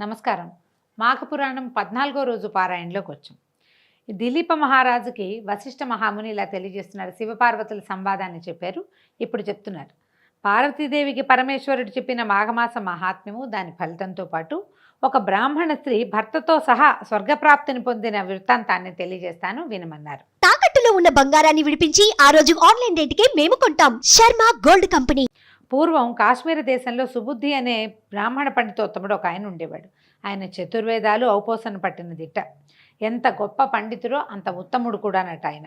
నమస్కారం. మాఘ పురాణం పద్నాలుగో రోజు పారాయణలోకి వచ్చాం. దిలీప మహారాజుకి వశిష్ఠ మహాముని ఇలా తెలియజేస్తున్నారు. శివపార్వతుల సంవాదాన్ని చెప్పారు. ఇప్పుడు చెప్తున్నారు. పార్వతీదేవికి పరమేశ్వరుడు చెప్పిన మాఘమాస మహాత్మ్యము దాని ఫలితంతో పాటు ఒక బ్రాహ్మణ స్త్రీ భర్తతో సహా స్వర్గప్రాప్తిని పొందిన వృత్తాంతాన్ని తెలియజేస్తాను వినమన్నారు. తాకట్టులో ఉన్న బంగారాన్ని విడిపించి ఆ రోజు ఆన్లైన్ రేటుకే మేము కొంటాం. Sharma gold company. పూర్వం కాశ్మీర దేశంలో సుబుద్ధి అనే బ్రాహ్మణ పండితోత్తముడు ఒక ఆయన ఉండేవాడు. ఆయన చతుర్వేదాలు ఔపోసన పట్టిన దిట్ట. ఎంత గొప్ప పండితుడో అంత ఉత్తముడు కూడానట ఆయన.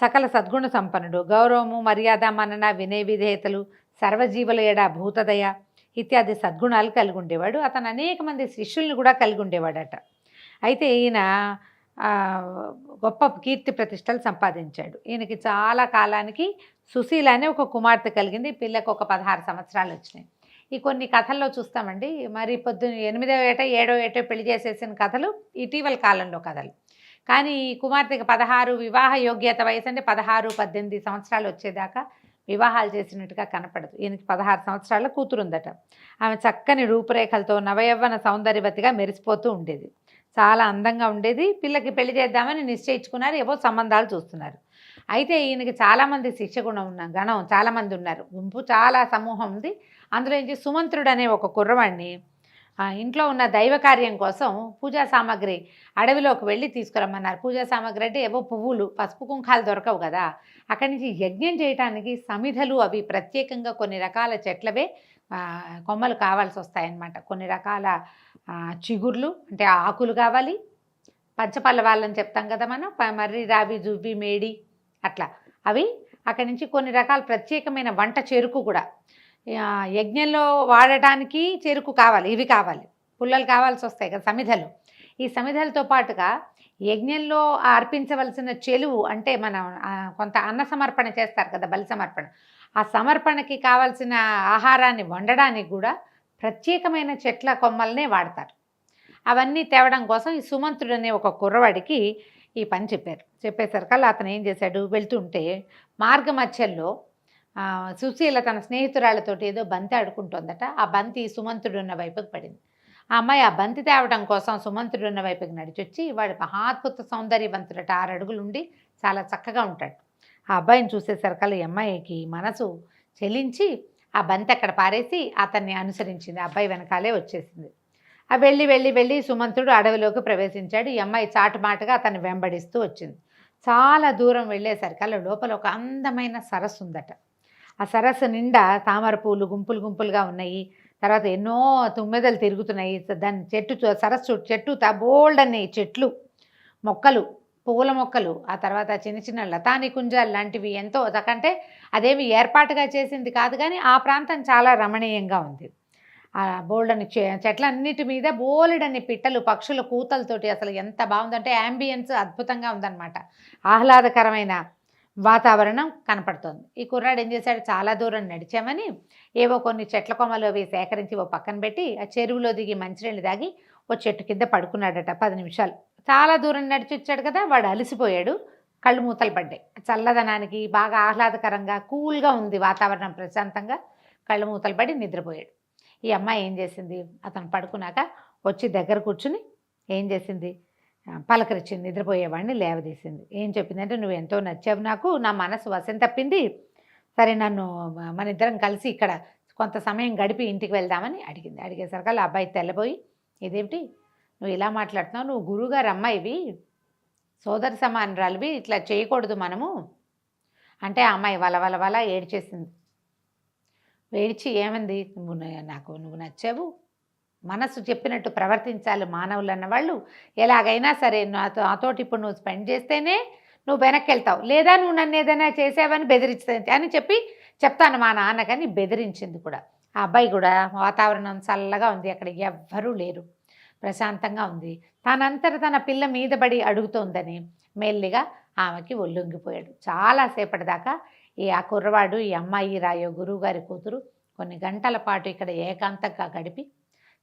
సకల సద్గుణ సంపన్నుడు గౌరవము మర్యాద మనన వినయ విధేయతలు సర్వజీవుల ఎడ భూతదయ ఇత్యాది సద్గుణాలు కలిగి ఉండేవాడు. అతను అనేక మంది శిష్యుల్ని కూడా కలిగి ఉండేవాడట. అయితే ఈయన గొప్ప కీర్తి ప్రతిష్టలు సంపాదించాడు. ఈయనకి చాలా కాలానికి సుశీల అనే ఒక కుమార్తె కలిగింది. పిల్లకు ఒక పదహారు సంవత్సరాలు వచ్చినాయి. ఈ కొన్ని కథల్లో చూస్తామండి. మరి పొద్దున్న ఎనిమిదో ఏట ఏడో ఏటో పెళ్ళి చేసేసిన కథలు ఇటీవల కాలంలో కథలు. కానీ ఈ కుమార్తెకి పదహారు వివాహ యోగ్యత వయసు అంటే పదహారు పద్దెనిమిది సంవత్సరాలు వచ్చేదాకా వివాహాలు చేసినట్టుగా కనపడదు. ఈయనకి పదహారు సంవత్సరాల కూతురు ఉందట ఆమె చక్కని రూపురేఖలతో నవయవ్వన సౌందర్యవతిగా మెరిసిపోతూ ఉండేది. చాలా అందంగా ఉండేది. పిల్లకి పెళ్ళి చేద్దామని నిశ్చయించుకున్నారు. ఏవో సంబంధాలు చూస్తున్నారు. అయితే ఈయనకి చాలామంది శిక్షగుణం ఉన్న గణం చాలామంది ఉన్నారు. గుంపు చాలా సమూహం ఉంది. అందులో నుంచి సుమంత్రుడు అనే ఒక కుర్రవాడిని ఇంట్లో ఉన్న దైవ కార్యం కోసం పూజా సామాగ్రి అడవిలోకి వెళ్ళి తీసుకురమ్మన్నారు. పూజా సామాగ్రి అంటే ఏవో పువ్వులు పసుపు కుంకాలు దొరకవు కదా. అక్కడి నుంచి యజ్ఞం చేయడానికి సమిధలు అవి ప్రత్యేకంగా కొన్ని రకాల చెట్లవే కొమ్మలు కావాల్సి వస్తాయన్నమాట. కొన్ని రకాల చిగుర్లు అంటే ఆకులు కావాలి. పంచపల్లవాళ్ళని చెప్తాం కదా మనం. మర్రి రావి జువ్వి మేడి అట్లా. అవి అక్కడి నుంచి కొన్ని రకాల ప్రత్యేకమైన వంట చెరుకు కూడా. యజ్ఞంలో వాడటానికి చెరుకు కావాలి ఇవి కావాలి. పుల్లలు కావాల్సి వస్తాయి కదా సమిధలు. ఈ సమిధలతో పాటుగా యజ్ఞంలో అర్పించవలసిన చెలువు అంటే మనం కొంత అన్న సమర్పణ చేస్తారు కదా బలి సమర్పణ. ఆ సమర్పణకి కావాల్సిన ఆహారాన్ని వండడానికి కూడా ప్రత్యేకమైన చెట్ల కొమ్మల్నే వాడతారు. అవన్నీ తేవడం కోసం ఈ సుమంతుడు అనే ఒక కుర్రవాడికి ఈ పని చెప్పారు. చెప్పేసరికల్లా అతను ఏం చేశాడు? వెళ్తుంటే మార్గ మధ్యలో సుశీల తన స్నేహితురాళ్ళతోటి ఏదో బంతి ఆడుకుంటోందట. ఆ బంతి సుమంతుడు ఉన్న వైపుకి పడింది. ఆ అమ్మాయి ఆ బంతి తేవడం కోసం సుమంతుడు ఉన్న వైపుకి నడిచొచ్చి వాడు మహాద్భుత సౌందర్యవంతుడట. ఆరు అడుగులుండి చాలా చక్కగా ఉంటాడు. ఆ అబ్బాయిని చూసేసరికల్లా ఈ అమ్మాయికి మనసు చెలించి ఆ బంతి అక్కడ పారేసి అతన్ని అనుసరించింది. ఆ అబ్బాయి వెనకాలే వచ్చేసింది. ఆ వెళ్ళి వెళ్ళి వెళ్ళి సుమంతుడు అడవిలోకి ప్రవేశించాడు. ఈ అమ్మాయి చాటుమాటగా అతన్ని వెంబడిస్తూ వచ్చింది. చాలా దూరం వెళ్ళేసరికి అలా లోపల ఒక అందమైన సరస్సు ఉందట. ఆ సరస్సు నిండా తామర పూలు గుంపులు గుంపులుగా ఉన్నాయి. తర్వాత ఎన్నో తుమ్మెదలు తిరుగుతున్నాయి. దాని చెట్టు సరస్సు చెట్టు బోల్డ్ అనే చెట్లు మొక్కలు పువ్వుల మొక్కలు ఆ తర్వాత చిన్న చిన్న లతాని కుంజాలు లాంటివి ఎంతో. అదకంటే అదేమి ఏర్పాటుగా చేసింది కాదు కానీ ఆ ప్రాంతం చాలా రమణీయంగా ఉంది. ఆ బోల్డని చె చెట్లన్నిటి మీద బోలెడని పిట్టలు పక్షుల కూతలతోటి అసలు ఎంత బాగుందంటే యాంబియన్స్ అద్భుతంగా ఉందన్నమాట. ఆహ్లాదకరమైన వాతావరణం కనపడుతుంది. ఈ కుర్రాడు ఏం చేశాడు? చాలా దూరం నడిచామని ఏవో కొన్ని చెట్ల కొమ్మలు అవి సేకరించి ఓ పక్కన పెట్టి ఆ చెరువులో దిగి మంచినీళ్ళు దాగి ఓ చెట్టు కింద పడుకున్నాడట పది నిమిషాలు. చాలా దూరం నడిచి వచ్చాడు కదా వాడు అలసిపోయాడు కళ్ళు మూతలు పడ్డాయి. చల్లదనానికి బాగా ఆహ్లాదకరంగా కూల్గా ఉంది వాతావరణం ప్రశాంతంగా. కళ్ళు మూతలు పడి నిద్రపోయాడు. ఈ అమ్మాయి ఏం చేసింది? అతను పడుకున్నాక వచ్చి దగ్గర కూర్చుని ఏం చేసింది? పలకరించింది నిద్రపోయేవాడిని లేవదీసింది. ఏం చెప్పిందంటే నువ్వు ఎంతో నచ్చావు నాకు నా మనసు వశం తప్పింది. సరే నన్ను మన ఇద్దరం కలిసి ఇక్కడ కొంత సమయం గడిపి ఇంటికి వెళ్దామని అడిగింది. అడిగేసరికి ఆ అబ్బాయి తెల్లబోయి ఇదేమిటి? నువ్వు ఇలా మాట్లాడుతున్నావు? నువ్వు గురువుగారు అమ్మాయివి. సోదర సమానరాలువి. ఇట్లా చేయకూడదు మనము. అంటే ఆ అమ్మాయి వల వల వల ఏడ్చేసింది. ఏడ్చి ఏమంది? నువ్వు నాకు నువ్వు నచ్చావు. మనసు చెప్పినట్టు ప్రవర్తించాలి మానవులు అన్నవాళ్ళు ఎలాగైనా సరే నాతో నాతోటి ఇప్పుడు నువ్వు స్పెండ్ చేస్తేనే నువ్వు వెనక్కి వెళ్తావు లేదా నువ్వు నన్ను ఏదైనా చేసావని బెదిరించే అని చెప్పి చెప్తాను మా నాన్నకని బెదిరించింది కూడా. ఆ అబ్బాయి కూడా వాతావరణం చల్లగా ఉంది. అక్కడ ఎవ్వరూ లేరు. ప్రశాంతంగా ఉంది. తనంతట తన పిల్ల మీద పడి అడుగుతోందని మెల్లిగా ఆమెకి ఒల్లొంగిపోయాడు చాలాసేపటి దాకా ఈ ఆ కుర్రవాడు ఈ అమ్మాయి రాయో గురువుగారి కూతురు కొన్ని గంటల పాటు ఇక్కడ ఏకాంతంగా గడిపి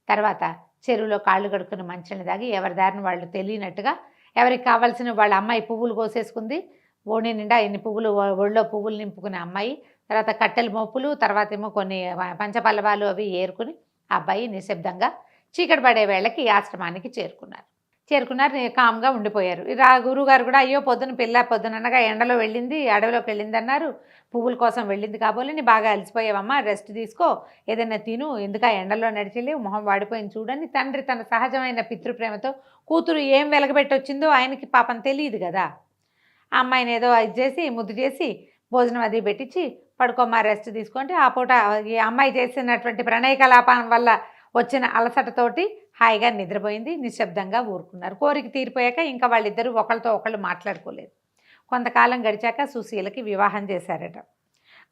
తర్వాత చెరువులో కాళ్ళు కడుక్కుని మంచిని దాగి ఎవరి దారిని వాళ్ళు తెలియనట్టుగా ఎవరికి కావాల్సిన వాళ్ళ అమ్మాయి పువ్వులు కోసేసుకుంది. ఓణి నిండా ఎన్ని పువ్వులు ఒళ్ళో పువ్వులు నింపుకునే అమ్మాయి తర్వాత కట్టెల మోపులు తర్వాత ఏమో కొన్ని పంచపల్లవాలు అవి ఏరుకుని అబ్బాయి నిశ్శబ్దంగా చీకటి పడే వేళకి ఈ ఆశ్రమానికి చేరుకున్నారు. చేరుకున్నారు కామ్గా ఉండిపోయారు. రా గురుగారు కూడా అయ్యో పొద్దున పిల్ల పొద్దుననగా ఎండలో వెళ్ళింది అడవిలోకి వెళ్ళింది అన్నారు. పువ్వుల కోసం వెళ్ళింది కాబోలే నీ బాగా అలసిపోయావమ్మా రెస్ట్ తీసుకో ఏదైనా తిను ఎందుక ఆ ఎండలో నడిచెళ్ళి మొహం వాడిపోయింది చూడని తండ్రి తన సహజమైన పితృప్రేమతో కూతురు ఏం వెలగబెట్టొచ్చిందో ఆయనకి పాపం తెలియదు కదా. ఆ అమ్మాయిని ఏదో ఇది చేసి ముద్దు చేసి భోజనం అది పెట్టించి పడుకోమా రెస్ట్ తీసుకుంటే ఆ పూట ఈ అమ్మాయి చేసినటువంటి ప్రణయ కలాపం వల్ల వచ్చిన అలసటతోటి హాయిగా నిద్రపోయింది నిశ్శబ్దంగా ఊరుకున్నారు. కోరిక తీరిపోయాక ఇంకా వాళ్ళిద్దరూ ఒకళ్ళతో ఒకళ్ళు మాట్లాడుకోలేదు. కొంతకాలం గడిచాక సుశీలకి వివాహం చేశారట.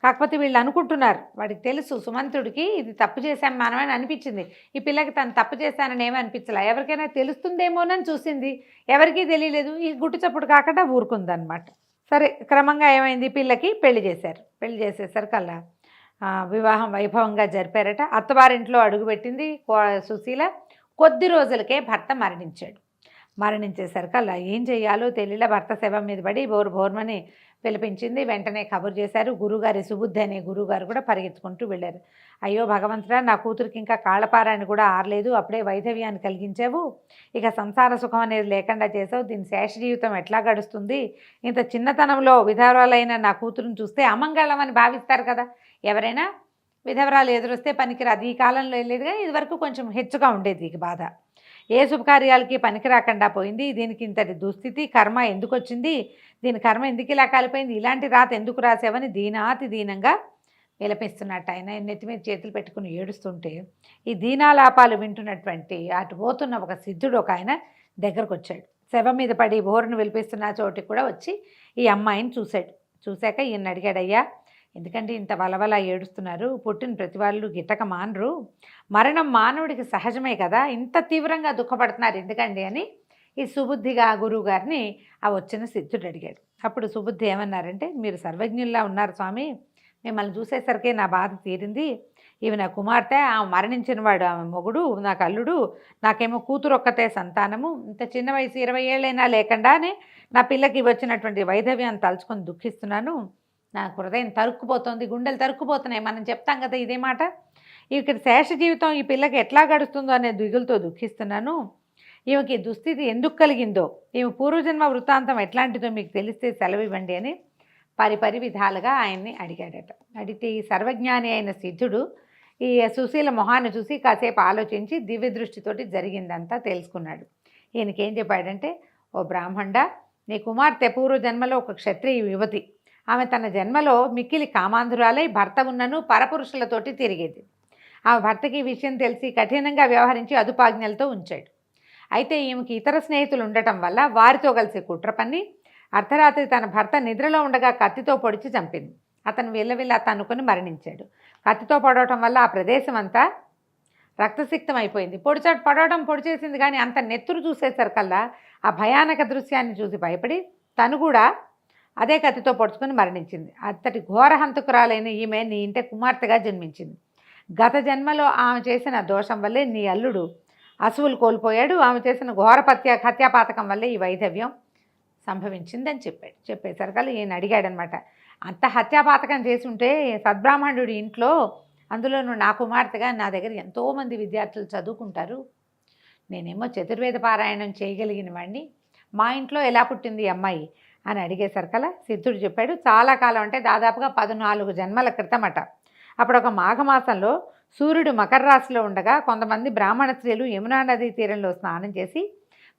కాకపోతే వీళ్ళు అనుకుంటున్నారు వాడికి తెలుసు సుమంతుడికి ఇది తప్పు చేశాం మనమని అనిపించింది. ఈ పిల్లకి తను తప్పు చేశానని ఏమీ అనిపించలే. ఎవరికైనా తెలుస్తుందేమోనని చూసింది. ఎవరికీ తెలియలేదు. ఈ గుట్టు చప్పుడు కాకుండా ఊరుకుందనమాట. సరే క్రమంగా ఏమైంది? పిల్లకి పెళ్ళి చేశారు. పెళ్ళి చేసేసరికల్లా వివాహం వైభవంగా జరిపారట. అత్తవారింట్లో అడుగుపెట్టింది కో- సుశీల. కొద్ది రోజులకే భర్త మరణించాడు. మరణించేసరికల్లా ఏం చేయాలో తెలియలే భర్త శవం మీద పడి బోర్ బోర్మని పిలిపించింది. వెంటనే కబురు చేశారు. గురుగారి సుబుద్ధి అనే గురుగారు కూడా పరిగెత్తుకుంటూ వెళ్ళారు. అయ్యో భగవంతుడా నా కూతురికి ఇంకా కాళ్ళపారాన్ని కూడా ఆరలేదు. అప్పుడే వైధవ్యాన్ని కలిగించావు. ఇక సంసార సుఖం అనేది లేకుండా చేసావు. దీని శేష జీవితం ఎట్లా గడుస్తుంది? ఇంత చిన్నతనంలో విధవరాలైన నా కూతురుని చూస్తే అమంగళం అని భావిస్తారు కదా. ఎవరైనా? విధవరాలు ఎదురొస్తే పనికిరాదు. ఈ కాలంలో వెళ్ళేది కానీ ఇదివరకు కొంచెం హెచ్చుగా ఉండేది ఈ బాధ. ఏ శుభకార్యాలకి పనికి రాకుండా పోయింది దీనికి ఇంతటి దుస్థితి కర్మ ఎందుకు వచ్చింది దీని కర్మ ఎందుకు ఇలా కాలిపోయింది ఇలాంటి రాత ఎందుకు రాసావని దీనాతి దీనంగా విలపిస్తున్నట్టు ఆయన నెత్తి మీద చేతులు పెట్టుకుని ఏడుస్తుంటే ఈ దీనాలాపాలు వింటున్నటువంటి అటు పోతున్న ఒక సిద్ధుడు ఒక ఆయన దగ్గరకు వచ్చాడు శవం మీద పడి బోరును విలిపిస్తున్న చోటికి కూడా వచ్చి ఈ అమ్మాయిని చూశాడు. చూశాక ఈయన అడిగాడయ్యా ఎందుకంటే ఇంత వలవల ఏడుస్తున్నారు. పుట్టిన ప్రతి వాళ్ళు గిట్టక మానరు. మరణం మానవుడికి సహజమే కదా. ఇంత తీవ్రంగా దుఃఖపడుతున్నారు ఎందుకండి అని ఈ సుబుద్ధిగా గురువు గారిని ఆ వచ్చిన సిద్ధుడు అడిగాడు. అప్పుడు సుబుద్ధి ఏమన్నారంటే మీరు సర్వజ్ఞుల్లా ఉన్నారు స్వామి. మిమ్మల్ని చూసేసరికి నా బాధ తీరింది. ఇవి నా కుమార్తె ఆమె మరణించిన వాడు ఆమె మొగుడు నాకు అల్లుడు నాకేమో కూతురు ఒక్కతే సంతానము. ఇంత చిన్న వయసు ఇరవై ఏళ్ళైనా లేకుండానే నా పిల్లకి వచ్చినటువంటి వైధవ్యాన్ని తలుచుకొని దుఃఖిస్తున్నాను. నా హృదయం తరుక్కుపోతుంది గుండెలు తరుక్కుపోతున్నాయి. మనం చెప్తాం కదా ఇదే మాట. ఇక్కడ శేష జీవితం ఈ పిల్లకి ఎట్లా గడుస్తుందో అనే దిగులతో దుఃఖిస్తున్నాను. ఈమెకి దుస్థితి ఎందుకు కలిగిందో ఈమె పూర్వజన్మ వృత్తాంతం ఎట్లాంటిదో మీకు తెలిస్తే సెలవు ఇవ్వండి అని పరిపరి విధాలుగా ఆయన్ని అడిగాడట. అడిగితే ఈ సర్వజ్ఞాని అయిన సిద్ధుడు ఈ సుశీల మొహాన్ని చూసి కాసేపు ఆలోచించి దివ్య దృష్టితోటి జరిగిందంతా తెలుసుకున్నాడు. ఈయనకేం చెప్పాడంటే ఓ బ్రాహ్మణ నీ కుమార్తె పూర్వజన్మలో ఒక క్షత్రియ యువతి. ఆమె తన జన్మలో మిక్కిలి కామాంధురాలై భర్త ఉన్నను పరపురుషులతోటి తిరిగేది. ఆమె భర్తకి విషయం తెలిసి కఠినంగా వ్యవహరించి అదుపాజ్ఞలతో ఉంచాడు. అయితే ఈమెకి ఇతర స్నేహితులు ఉండటం వల్ల వారితో కలిసి కుట్ర పన్ని అర్ధరాత్రి తన భర్త నిద్రలో ఉండగా కత్తితో పొడిచి చంపింది. అతను వెళ్ళవిల్ల తన్నుకొని మరణించాడు. కత్తితో పడవటం వల్ల ఆ ప్రదేశం అంతా రక్తసిక్తం అయిపోయింది పొడిచాడు పడవడం పొడిచేసింది కానీ అంత నెత్తురు చూసేసరికల్లా ఆ భయానక దృశ్యాన్ని చూసి భయపడి తను కూడా అదే కత్తితో పొడుచుకొని మరణించింది. అతడి ఘోర హంతకురాలైన ఈమె నీ ఇంటే కుమార్తెగా జన్మించింది. గత జన్మలో ఆమె చేసిన దోషం వల్లే నీ అల్లుడు అసువులు కోల్పోయాడు. ఆమె చేసిన ఘోర పత్య హత్యాపాతకం వల్లే ఈ వైధవ్యం సంభవించిందని చెప్పాడు. చెప్పేసరికల్లా ఈయన అడిగాడనమాట. అంత హత్యాపాతకం చేసి ఉంటే సద్బ్రాహ్మణుడి ఇంట్లో అందులోనూ నా కుమార్తెగా నా దగ్గర ఎంతోమంది విద్యార్థులు చదువుకుంటారు. నేనేమో చతుర్వేద పారాయణం చేయగలిగిన వాడిని మా ఇంట్లో ఎలా పుట్టింది అమ్మాయి? అని అడిగేసరికల్లా సిద్ధుడు చెప్పాడు చాలా కాలం అంటే దాదాపుగా పద్నాలుగు జన్మల క్రితమట. అప్పుడు ఒక మాఘమాసంలో సూర్యుడు మకర రాశిలో ఉండగా కొంతమంది బ్రాహ్మణ స్త్రీలు యమునా నదీ తీరంలో స్నానం చేసి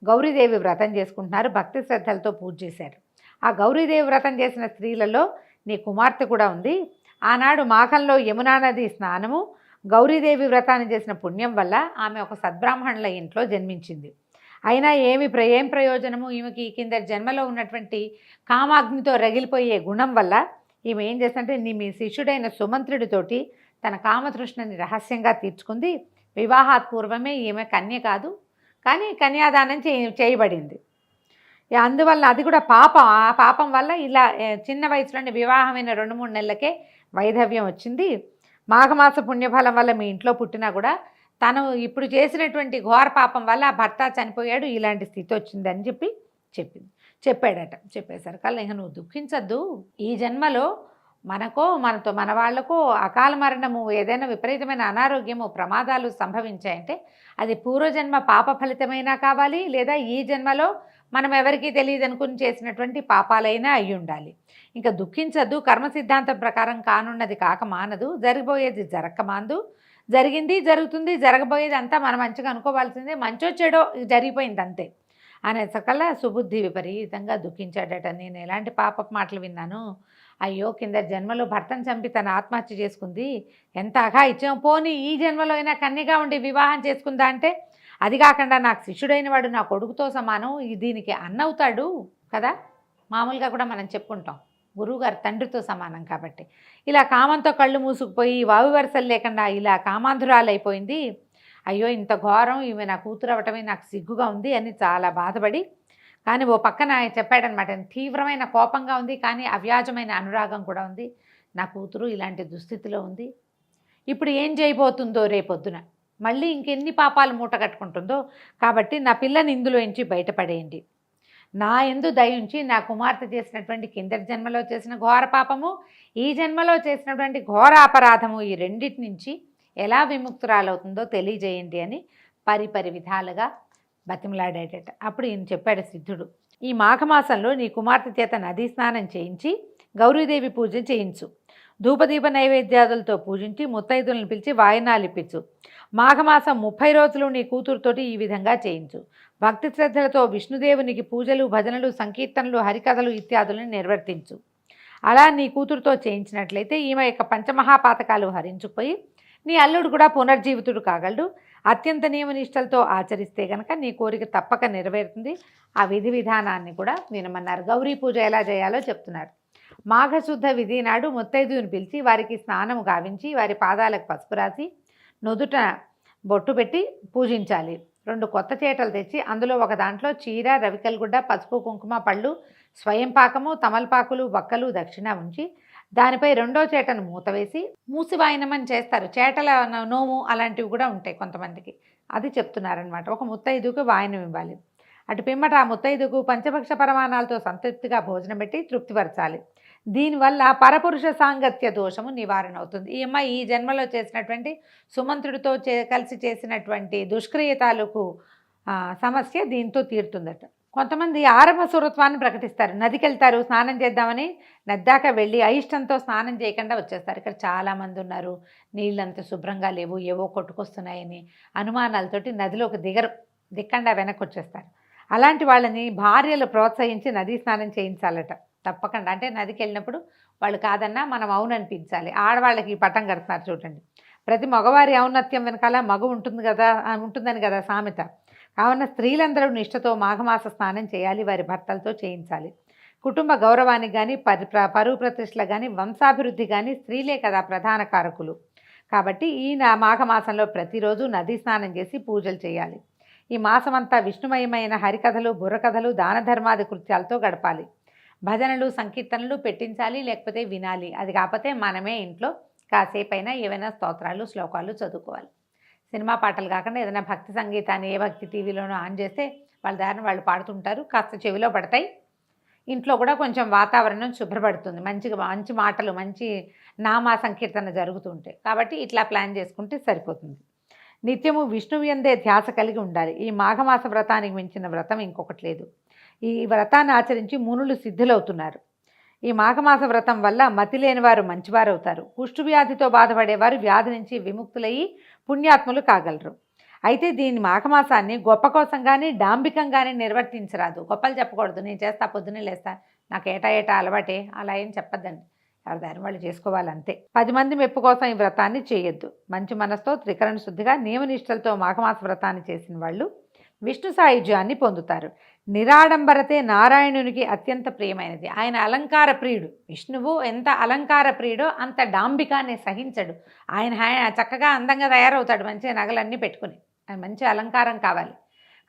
గౌరీదేవి వ్రతం చేసుకుంటున్నారు భక్తి శ్రద్ధలతో పూజ చేశారు. ఆ గౌరీదేవి వ్రతం చేసిన స్త్రీలలో నీ కుమార్తె కూడా ఉంది. ఆనాడు మాఘంలో యమునా నది స్నానము గౌరీదేవి వ్రతాన్ని చేసిన పుణ్యం వల్ల ఆమె ఒక సద్బ్రాహ్మణుల ఇంట్లో జన్మించింది. అయినా ఏమి ప్ర ఏం ప్రయోజనము? ఈమెకి కింద జన్మలో ఉన్నటువంటి కామాగ్నితో రగిలిపోయే గుణం వల్ల ఈమె ఏం చేస్తుంటే నీ మీ శిష్యుడైన సుమంత్రుడితోటి తన కామతృష్ణని రహస్యంగా తీర్చుకుంది. వివాహాత్ పూర్వమే ఈమె కన్య కాదు కానీ కన్యాదానం చే చేయబడింది. అందువల్ల అది కూడా పాపం. ఆ పాపం వల్ల ఇలా చిన్న వయసులోనే వివాహమైన రెండు మూడు నెలలకే వైధవ్యం వచ్చింది. మాఘమాస పుణ్యఫలం వల్ల మీ ఇంట్లో పుట్టినా కూడా తను ఇప్పుడు చేసినటువంటి ఘోర పాపం వల్ల ఆ భర్త చనిపోయాడు ఇలాంటి స్థితి వచ్చిందని చెప్పి చెప్పింది. చెప్పాడట చెప్పేసరికల్లా ఇంకా నువ్వు దుఃఖించద్దు. ఈ జన్మలో మనకో మనతో మన వాళ్ళకు అకాల మరణము ఏదైనా విపరీతమైన అనారోగ్యము ప్రమాదాలు సంభవించాయంటే అది పూర్వజన్మ పాప ఫలితమైనా కావాలి లేదా ఈ జన్మలో మనం ఎవరికీ తెలియదు అనుకుని చేసినటువంటి పాపాలైనా అయి ఉండాలి. ఇంకా దుఃఖించద్దు కర్మ సిద్ధాంతం ప్రకారం కానున్నది కాక మానదు జరిగిపోయేది జరక్క మాందు. జరిగింది జరుగుతుంది జరగబోయేది అంతా మనం మంచిగా అనుకోవాల్సిందే. మంచో చెడో జరిగిపోయింది అంతే అనే సకల సుబుద్ధి విపరీతంగా దుఃఖించాడట. నేను ఎలాంటి పాప మాటలు విన్నాను? అయ్యో కింద జన్మలో భర్తను చంపి తన ఆత్మహత్య చేసుకుంది. ఎంత అఘా ఇచ్చాం? పోనీ ఈ జన్మలో అయినా కన్యగా ఉండి వివాహం చేసుకుందా అంటే? అది కాకుండా నాకు శిష్యుడైన వాడు నా కొడుకుతో సమానం. దీనికి అన్న అవుతాడు కదా? మామూలుగా కూడా మనం చెప్పుకుంటాం. గురువుగారు తండ్రితో సమానం కాబట్టి. ఇలా కామంతో కళ్ళు మూసుకుపోయి వావి వరుసలు లేకుండా ఇలా కామాంధురాలైపోయింది. అయ్యో ఇంత ఘోరం ఈమె నా కూతురు అవటమే నాకు సిగ్గుగా ఉంది అని చాలా బాధపడి కానీ ఓ పక్కన ఆయన చెప్పాడనమాట తీవ్రమైన కోపంగా ఉంది కానీ అవ్యాజమైన అనురాగం కూడా ఉంది. నా కూతురు ఇలాంటి దుస్థితిలో ఉంది. ఇప్పుడు ఏం చేయబోతుందో రేపొద్దున. మళ్ళీ ఇంకెన్ని పాపాలు మూట కట్టుకుంటుందో కాబట్టి నా పిల్లని ఇందులోంచి బయటపడేయండి. నా ఎందు దయించి నా కుమార్తె చేసినటువంటి కిందటి జన్మలో చేసిన ఘోర పాపము ఈ జన్మలో చేసినటువంటి ఘోర అపరాధము ఈ రెండింటి నుంచి ఎలా విముక్తురాలవుతుందో తెలియజేయండి అని పరిపరి విధాలుగా బతిమలాడేటట అప్పుడు ఈయన చెప్పాడు సిద్ధుడు ఈ మాఘమాసంలో నీ కుమార్తె చేత నదీ స్నానం చేయించి గౌరీదేవి పూజ చేయించు. ధూపదీప నైవేద్యాదులతో పూజించి ముత్తైదులను పిలిచి వాయినాలిప్పించు మాఘమాసం ముప్పై రోజులు నీ కూతురుతోటి ఈ విధంగా చేయించు. భక్తి శ్రద్ధలతో విష్ణుదేవునికి పూజలు భజనలు సంకీర్తనలు హరికథలు ఇత్యాదులను నిర్వర్తించు. అలా నీ కూతురుతో చేయించినట్లయితే ఈమె యొక్క పంచమహాపాతకాలు హరించుకుపోయి నీ అల్లుడు కూడా పునర్జీవితుడు కాగలడు. అత్యంత నియమనిష్టలతో ఆచరిస్తే గనక నీ కోరిక తప్పక నెరవేరుతుంది. ఆ విధి విధానాన్ని కూడా వినమన్నారు. గౌరీ పూజ ఎలా చేయాలో చెప్తున్నారు. మాఘశుద్ధ విధి నాడు ముత్తైదువుని పిలిచి వారికి స్నానము గావించి వారి పాదాలకు పసుపు రాసి నుదుట బొట్టు పెట్టి పూజించాలి. రెండు కొత్త చేటలు తెచ్చి అందులో ఒక దాంట్లో చీర రవికల్గుడ్డ పసుపు కుంకుమ పళ్ళు స్వయం పాకము తమలపాకులు బక్కలు దక్షిణ ఉంచి దానిపై రెండో చేటను మూత వేసి మూసివాయనమని చేస్తారు. చేటల నోము అలాంటివి కూడా ఉంటాయి కొంతమందికి. అది చెప్తున్నారనమాట ఒక ముత్తైదుకు వాయనం ఇవ్వాలి. అటు పిమ్మట ఆ ముత్తైదుకు పంచభక్ష పరమాణాలతో సంతృప్తిగా భోజనం పెట్టి తృప్తిపరచాలి. దీనివల్ల పరపురుష సాంగత్య దోషము నివారణ అవుతుంది ఈ అమ్మాయి ఈ జన్మలో చేసినటువంటి సుమంత్రుడితో చే కలిసి చేసినటువంటి దుష్క్రియ తాలూకు సమస్య దీంతో తీరుతుందట. కొంతమంది ఆరంభ సురత్వాన్ని ప్రకటిస్తారు. నదికి వెళ్తారు స్నానం చేద్దామని నద్దాక వెళ్ళి అయిష్టంతో స్నానం చేయకుండా వచ్చేస్తారు. ఇక్కడ చాలామంది ఉన్నారు. నీళ్ళంత శుభ్రంగా లేవు ఏవో కొట్టుకొస్తున్నాయని అనుమానాలతోటి నదిలోకి దిగరు దిక్కండా వెనక్కి వచ్చేస్తారు అలాంటి వాళ్ళని భార్యలు ప్రోత్సహించి నదీ స్నానం చేయించాలట. తప్పకుండా. అంటే నదికి వెళ్ళినప్పుడు వాళ్ళు కాదన్నా మనం అవుననిపించాలి. ఆడవాళ్ళకి ఈ పట్టం కడుతున్నారు చూడండి. ప్రతి మగవారి ఔన్నత్యం వెనకాల మగ ఉంటుంది కదా ఉంటుందని కదా సామెత. కావున స్త్రీలందరూ నిష్ఠతో మాఘమాస స్నానం చేయాలి వారి భర్తలతో చేయించాలి. కుటుంబ గౌరవానికి కానీ పరి పరువు ప్రతిష్టలకు కానీ వంశాభివృద్ధి కానీ స్త్రీలే కదా ప్రధాన కారకులు. కాబట్టి ఈ మాఘమాసంలో ప్రతిరోజు నదీ స్నానం చేసి పూజలు చేయాలి. ఈ మాసమంతా విష్ణుమయమైన హరికథలు బుర్రకథలు దాన ధర్మాది కృత్యాలతో గడపాలి. భజనలు సంకీర్తనలు పెట్టించాలి లేకపోతే వినాలి. అది కాకపోతే మనమే ఇంట్లో కాసేపైనా ఏవైనా స్తోత్రాలు శ్లోకాలు చదువుకోవాలి. సినిమా పాటలు కాకుండా ఏదైనా భక్తి సంగీతాన్ని ఏ భక్తి టీవీలోనో ఆన్ చేస్తే వాళ్ళ దారిని వాళ్ళు పాడుతుంటారు. కాస్త చెవిలో పడతాయి. ఇంట్లో కూడా కొంచెం వాతావరణం శుభ్రపడుతుంది. మంచిగా మంచి మాటలు మంచి నామా సంకీర్తన జరుగుతుంటాయి కాబట్టి ఇట్లా ప్లాన్ చేసుకుంటే సరిపోతుంది. నిత్యము విష్ణువు ఎందే ధ్యాస కలిగి ఉండాలి. ఈ మాఘమాస వ్రతానికి మించిన వ్రతం ఇంకొకటి లేదు. ఈ వ్రతాన్ని ఆచరించి మునులు సిద్ధులవుతున్నారు. ఈ మాఘమాస వ్రతం వల్ల మతి లేని వారు మంచివారు అవుతారు బాధపడేవారు వ్యాధి నుంచి విముక్తులయ్యి పుణ్యాత్ములు కాగలరు. అయితే దీని మాఘమాసాన్ని గొప్ప కోసం కానీ డాంబికంగానే నిర్వర్తించరాదు. గొప్పలు చెప్పకూడదు. నేను చేస్తా పొద్దున్నే లేస్తా. నాకు ఏటా ఏటా అలవాటే. అలా ఏం చెప్పద్దండి. ఎవరి దారి వాళ్ళు చేసుకోవాలంతే. పది మంది మెప్పు కోసం ఈ వ్రతాన్ని చేయొద్దు. మంచి మనసుతో త్రికరణ శుద్ధిగా నియమనిష్టలతో మాఘమాస వ్రతాన్ని చేసిన వాళ్ళు విష్ణు సాయుధ్యాన్ని పొందుతారు. నిరాడంబరతే నారాయణునికి అత్యంత ప్రియమైనది. ఆయన అలంకార ప్రియుడు. విష్ణువు ఎంత అలంకార ప్రియుడో అంత డాంబికాన్ని సహించడు. ఆయన చక్కగా అందంగా తయారవుతాడు. మంచిగా నగలన్నీ పెట్టుకుని. ఆయన మంచి అలంకారం కావాలి.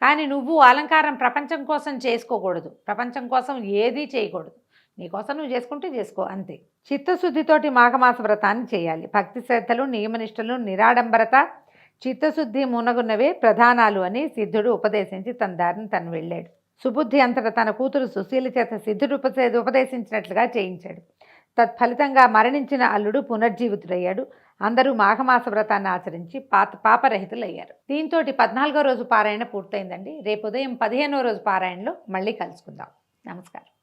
కానీ నువ్వు అలంకారం ప్రపంచం కోసం చేసుకోకూడదు. ప్రపంచం కోసం ఏదీ చేయకూడదు. నీకోసం నువ్వు చేసుకుంటే చేసుకో. అంతే. చిత్తశుద్ధితోటి మాఘమాస వ్రతాన్ని చేయాలి. భక్తి శ్రద్ధలు నియమనిష్టలు నిరాడంబరత చిత్తశుద్ధి మునగున్నవే ప్రధానాలు అని సిద్ధుడు ఉపదేశించి తన దారిని తను వెళ్ళాడు. సుబుద్ధి అంతట తన కూతురు సుశీల చేత సిద్ధుడుపసే ఉపదేశించినట్లుగా చేయించాడు. తత్ఫలితంగా మరణించిన అల్లుడు పునర్జీవితుడయ్యాడు. అందరూ మాఘమాస వ్రతాన్ని ఆచరించి పాత పాపరహితులయ్యారు. దీంతో పద్నాలుగో రోజు పారాయణ పూర్తయిందండి. రేపు ఉదయం పదిహేనో రోజు పారాయణలో మళ్ళీ కలుసుకుందాం. నమస్కారం.